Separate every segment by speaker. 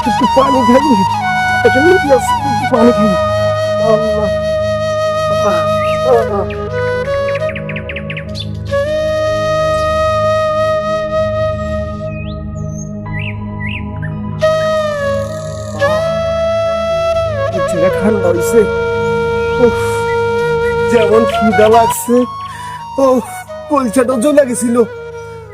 Speaker 1: একটু পানি খাই একটু পানি খাই যেমন খিদা লাগছে ও কলচাটা জ্বলে গেছিল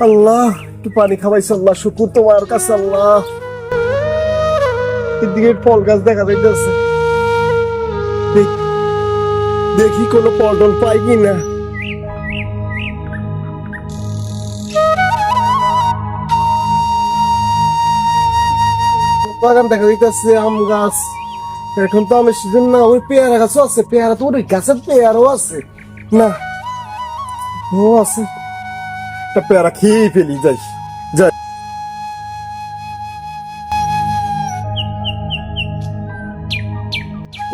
Speaker 1: আল্লাহ একটু পানি খাওয়াইছে আল্লাহ, শুকুর তোমার কাছে আল্লাহ। এদিকে ফল গাছ দেখা যাইতেছে। দেখি কোনো পটল পাই কিনা বাগান দেখা যাইতেছে, আম গাছ। এখন তো আমের সিজন না, ওই পেয়ারা গাছও আছে, পেয়ারা তো ওই গাছের পেয়ারাও আছে। না, ও আছে। একটা পেয়ারা খেয়ে ফেলি, যাই যাই।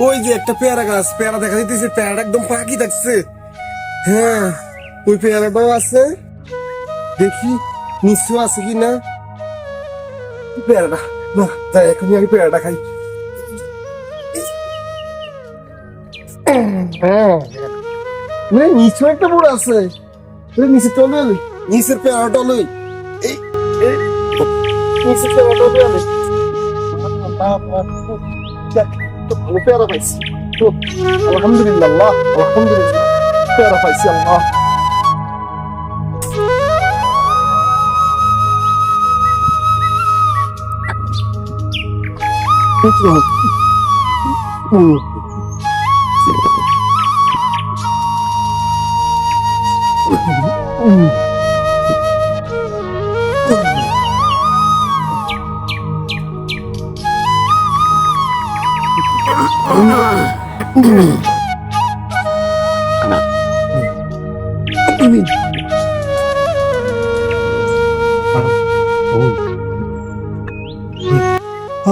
Speaker 1: ওই যে একটা পেয়ারা গাছ, পেয়ারা দেখা যাইতেছে, পেয়ারাটা একদম পাকি থাকছে। হ্যাঁ ওই পেয়ারাটাও আছে। দেখি নিশ্চয় আছে কি না পেয়ারাটা, না, যাই, এখনই আগে পেয়ারাটা খাই। হ্যাঁ মানে একটা বড় আছে। নিচে চলে এলি নিচের পেয়ারাটা লই। এই নিচের পেয়ারাটা লই দেখ তো ভালো পেয়ারা পাইছি। আলহামদুলিল্লাহ আলহামদুলিল্লাহ, পেয়ারা পাইছি আল্লাহ।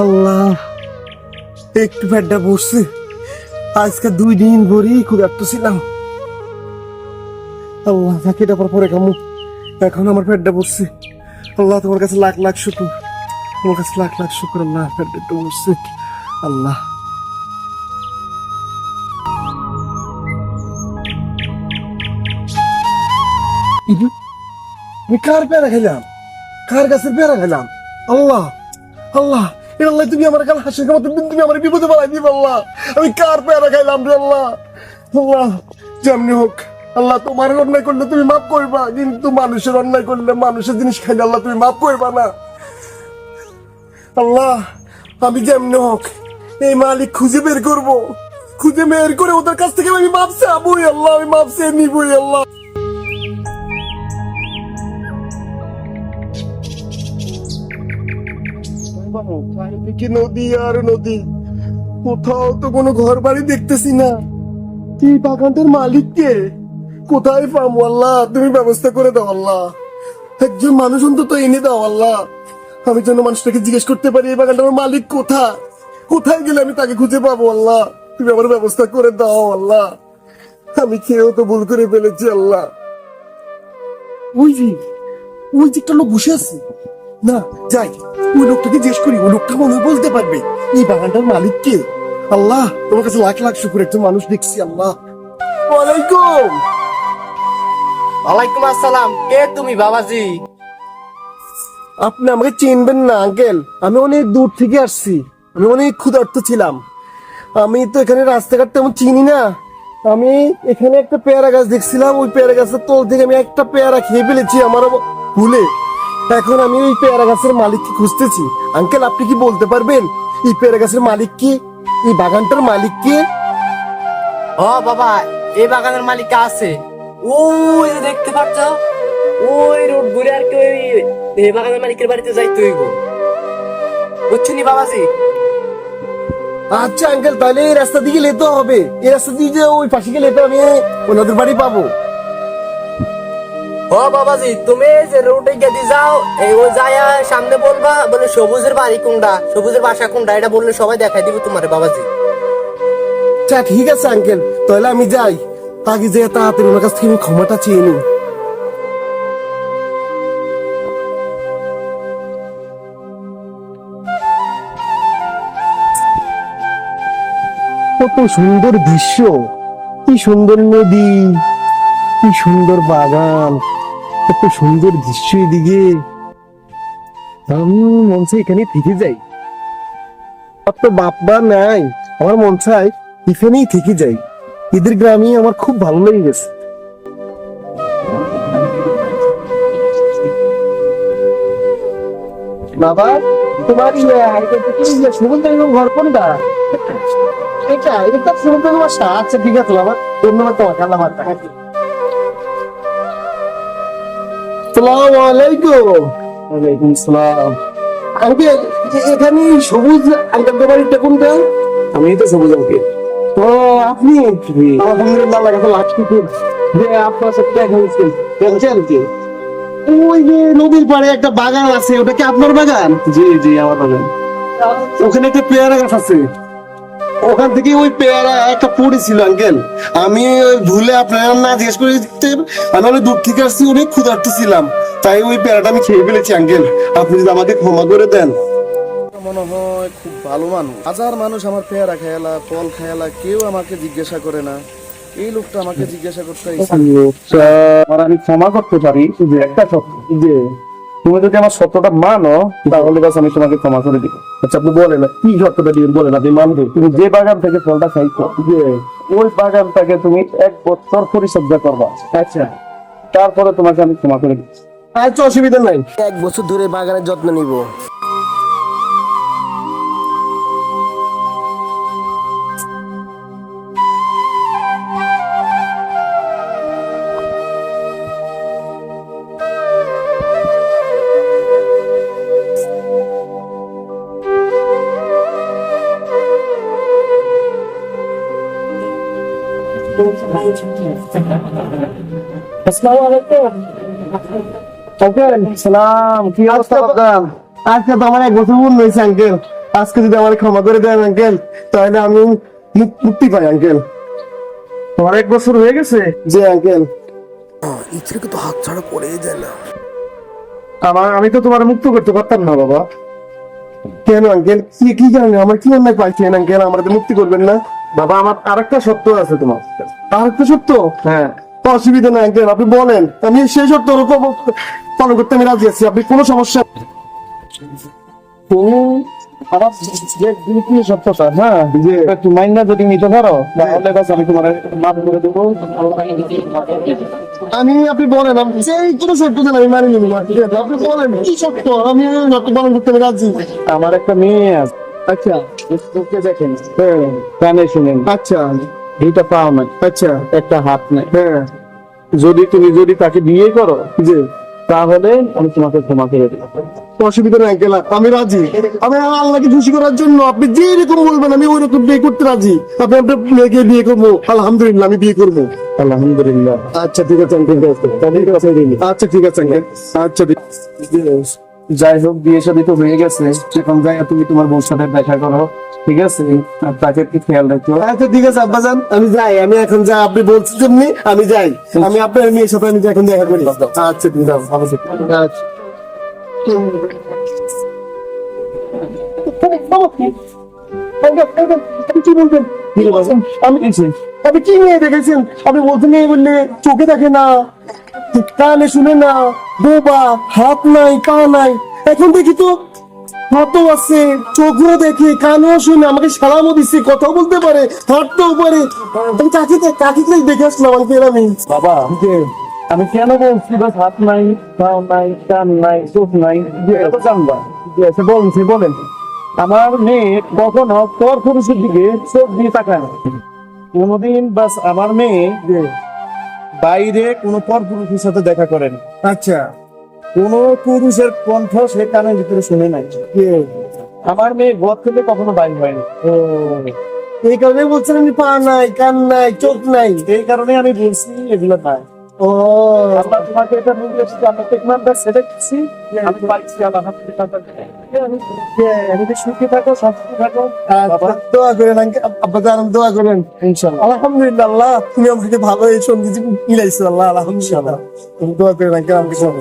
Speaker 1: আল্লাহ একটু ফ্যাটটা বসছে আজকে দুই দিন ভরি খুব একটু ছিলাম। আল্লাহ তাকে এটা পরে কামু এখন আমার পেটটা বসছে আল্লাহ তোমার কাছে লাখ লাখ শুকুর। তোমার কাছে লাখ লাখ শুকুর আল্লাহ পেটটা একটু বসছে আল্লাহ। আমি কার পেয়ারা খেলাম কার গাছের পেয়ারা খেলাম আল্লাহ আল্লাহ আল্লাহ, তুমি আমার কাছে হাসির খাবার তুমি আমার বিপদে পালাই দিবে, আল্লাহ। আমি কার পেয়ারা খাইলাম রে আল্লাহ? আল্লাহ, যেমনি হোক, আল্লাহ, তোমার অন্যায় করলে তুমি মাফ করবা। কিন্তু মানুষের অন্যায় করলে মানুষের জিনিস খাইলে আল্লাহ তুমি মাফ করবা না। আল্লাহ, আমি যেমনি হোক, এই মালিক খুঁজে বের করব। খুঁজে বের করে ওদের কাছ থেকে আমি মাপ চাবই, আল্লাহ, আমি মাপ চেয়ে নিবই, আল্লাহ। চারিদিকে নদী আর নদী? কোথাও তো কোনো ঘর বাড়ি দেখতেছি না। এই বাগানটার মালিক কে? কোথায় পাবো আল্লাহ? তুমি ব্যবস্থা করে দাও আল্লাহ। একজন মানুষ অন্তত এনে দাও আল্লাহ। আমি যেন মানুষটাকে জিজ্ঞেস করতে পারি এই বাগানটার মালিক কোথা কোথায় গেলে আমি তাকে খুঁজে পাবো আল্লাহ? তুমি আমার ব্যবস্থা করে দাও আল্লাহ। আমি খেয়েও তো ভুল করে ফেলেছি আল্লাহ। ওই যে ওই যে একটা লোক বসে আছে। না যাই। ওই লোকটাকে জিজ্ঞেস করি ওই লোকটা মনে বলতে পারবে। এই বাগানটার মালিক কে? আল্লাহ তোমার কাছে লাখ লাখ শুকুর একটা মানুষ দেখছি আল্লাহ। ওয়ালাইকুম।
Speaker 2: ওয়ালাইকুম আসসালাম। কে তুমি বাবাজি?
Speaker 1: আপনি আমাকে চিনবেন না আঙ্কেল। আমি অনেক দূর থেকে আসছি। আমি অনেক ক্ষুধার্ত ছিলাম। আমি তো এখানে রাস্তাঘাট তেমন চিনি না। আমি এখানে একটা পেয়ারা গাছ দেখছিলাম। ওই পেয়ারা গাছের তল থেকে আমি একটা পেয়ারা খেয়ে ফেলেছি আমার ভুলে। এখন আমি ওই পেয়ারা গাছের মালিককে খুঁজতেছি? আঙ্কেল আপনি কি বলতে পারবেন? এই পেয়ারা গাছের মালিক কি? এই বাগানটার মালিক কে?
Speaker 2: ও বাবা এই বাগানের মালিক আছে? ওই দেখতে পাচ্ছ? ওই রোড ঘুরে আর কি ওই এই বাগানের মালিকের বাড়িতে যাই তুই গো বুঝছি নি বাবাজি?
Speaker 1: আচ্ছা আঙ্কেল তাহলে এই রাস্তা দিকে যেতে হবে। এই রাস্তা দিয়ে যে ওই পাশে গেলে তো আমি ওনাদের বাড়ি পাবো।
Speaker 2: ও বাবাজি তুমি যে রোডে গেদি যাও এই ও যায়া সামনে বলবা বলে সবুজের বাড়ি কোনটা সবুজের বাসা কোনটা এটা বললে সবাই দেখাই দিব তোমার বাবাজি।
Speaker 1: চা ঠিক আছে আঙ্কেল তাহলে আমি যাই। তাকে যে তাড়াতাড়ি ওনার কাছ থেকে আমি ক্ষমাটা চেয়ে নিই। কত সুন্দর দৃশ্য কি সুন্দর নদী কি সুন্দর বাগান কত সুন্দর দৃশ্য এদিকে। আমি মন চাই এখানে থেকে যাই। তো বাপ মা নাই, আমার মন চাই এখানেই থেকে যাই। এদের গ্রামে আমার খুব ভালো লেগে গেছে। বাবা, তোমার ঘর কোনটা? এটা এটা বাসা আচ্ছা ঠিক আছে, বাবা। ধন্যবাদ তোমাকে, আল্লাহ হাফেজ সালাম আলাইকুম। ওয়ালাইকুম সালাম আঙ্কেল এখানে সবুজ বাড়িটা কোনটা? আমি তো সবুজ আঙ্কেল। ও আপনি? আলহামদুলিল্লাহ আল্লাহ কাছে লাখ শুকুর। যে আপনার সাথে দেখা হয়েছে দেখছেন কি? ওই যে নদীর পাড়ে একটা বাগান আছে ওটা কি আপনার বাগান? জি জি আমার বাগান। ওখানে একটা পেয়ারা গাছ আছে। ওখান থেকে ওই পেয়ারা একটা পড়েছিল আঙ্কেল। আমি ভুলে আপনার না জিজ্ঞেস করে দিতে আমি অনেক দূর থেকে আসছি অনেক ক্ষুধার্ত ছিলাম। তাই ওই পেয়ারাটা আমি খেয়ে ফেলেছি আঙ্কেল। আপনি যদি আমাকে ক্ষমা করে দেন।
Speaker 3: মনে হয় খুব ভালো মানুষ। হাজার মানুষ আমার পেয়ারা খেয়ালা ফল খেয়ালা কেউ আমাকে জিজ্ঞাসা করে না। এই লোকটা আমাকে জিজ্ঞাসা করতে।
Speaker 1: আমি ক্ষমা করতে পারি যে একটা সত্য। যে তুমি যদি আমার সত্যটা মানো তাহলে বাস আমি তোমাকে ক্ষমা করে দিব। আচ্ছা আপনি বলেন কি সত্যটা দিবেন বলেন? আপনি মানবে তুমি যে বাগান থেকে ফলটা খাইছো যে ওই বাগানটাকে তুমি এক বছর পরিচর্যা করবা। আচ্ছা। তারপরে তোমাকে আমি ক্ষমা করে দিচ্ছি। আচ্ছা অসুবিধা নাই।
Speaker 3: এক বছর ধরে বাগানের যত্ন নিব।
Speaker 2: আসসালামু আলাইকুম।
Speaker 1: আঙ্কেল সালাম কি অবস্থা আপনার আজকে তো আমার এক বছর পূর্ণ হয়েছে আঙ্কেল আজকে যদি আমার ক্ষমা করে দেন আঙ্কেল তাহলে আমি মুক- মুক্তি পাই আঙ্কেল তোমার এক বছর হয়ে গেছে? জি আঙ্কেল
Speaker 3: ইচ্ছে তো হাত ছাড়া পড়েই যায় না।
Speaker 1: আমার আমি তো তোমার মুক্ত করতে পারতাম না বাবা। কেন আঙ্কেল? কি কি কারণে আমার কি অন্যায় পাইছেন আঙ্কেল? আমার মুক্তি করবেন না। বাবা আমার আরেকটা সত্য আছে তোমার। আরেকটা সত্য হ্যাঁ। অসুবিধা নাই আঙ্কেল আপনি বলেন। আমি সেই সত্য পালন করতে আমি রাজি আছি। আপনি কোনো সমস্যা তুমি আমার যে দ্বিতীয় সত্যটা হ্যাঁ? যে একটু মাইন্ডা যদি নিতে পারো তাহলে বাস আমি তোমার মাফ করে দেবো। আমি আপনি বলেন কোনো দেন আমি মানি নিবো? আপনি বলেন কি আমি পালন করতে রাজি। আমার একটা মেয়ে আছে। আচ্ছা। ওকে দেখেন। হ্যাঁ কানে শুনেন। আচ্ছা। দুইটা পাও নাই। আচ্ছা। একটা হাত নাই। হ্যাঁ। যদি তুমি যদি তাকে বিয়ে করো যে তাহলে আমি তোমাকে ক্ষমা করে দেবো। অসুবিধা নাই গেলা আমি রাজি। আমি আল্লাহকে খুশি করার জন্য আপনি যে রকম বলবেন আমি ওই রকম বিয়ে করতে রাজি। আপনি আপনার মেয়েকে বিয়ে করব আলহামদুলিল্লাহ আমি বিয়ে করব। আলহামদুলিল্লাহ। আচ্ছা ঠিক আছে আঙ্কেল আছে। আচ্ছা ঠিক আছে আঙ্কেল। আচ্ছা ঠিক যাই হোক বিয়ে শাদী তো হয়ে গেছে। এখন যাই তুমি তোমার বউর সাথে দেখা করো ঠিক আছে? আর তাকে একটু খেয়াল রাখো। আচ্ছা ঠিক আছে আব্বাজান আমি যাই। আমি এখন যা আপনি বলছেন আমি যাই। আমি আপনার মেয়ের সাথে আমি এখন দেখা করি। আচ্ছা ঠিক আছে আচ্ছা। আমি কি দেখেছেন আপনি বলতে বললে চোখে দেখে না কানে শুনে না বোবা হাত নাই পা নাই এখন দেখি তো হাতও আছে চোখও দেখে কানেও শুনে আমাকে সালামও দিচ্ছে কথাও বলতে পারে হাঁটতেও পারে আমি কাকি কাকি দেখে আসলাম আমি বাবা আমি কেন বলছি বাস হাত নাই পা নাই কান নাই চোখ নাই? এটা তো জানবা। আচ্ছা বলেন বলেন। আমার মেয়ে কখনো পর পুরুষের দিকে চোখ দিয়ে তাকায় না। কোনোদিন বাস আমার মেয়ে বাইরে কোনো পর পুরুষের সাথে দেখা করেন আচ্ছা। কোন পুরুষের কণ্ঠ সে কানের ভিতরে শুনে নাই। আমার মেয়ে ঘর থেকে কখনো বাইর হয়নি এই কারণে বলছেন আমি পা নাই কান নাই চোখ নাই। এই কারণে আমি বলছি এগুলো নাই। ও আমরা তোমাকে এটা আমরা টেকনামটা সেটা দিচ্ছি আমি আলহামদুলিল্লাহ তুমি আমাকে ভালো এই সংগীত মিলাইছো আল্লাহ আলহামদুলিল্লাহ। তুমি দোয়া করেন আঙ্কেল আমাকে সব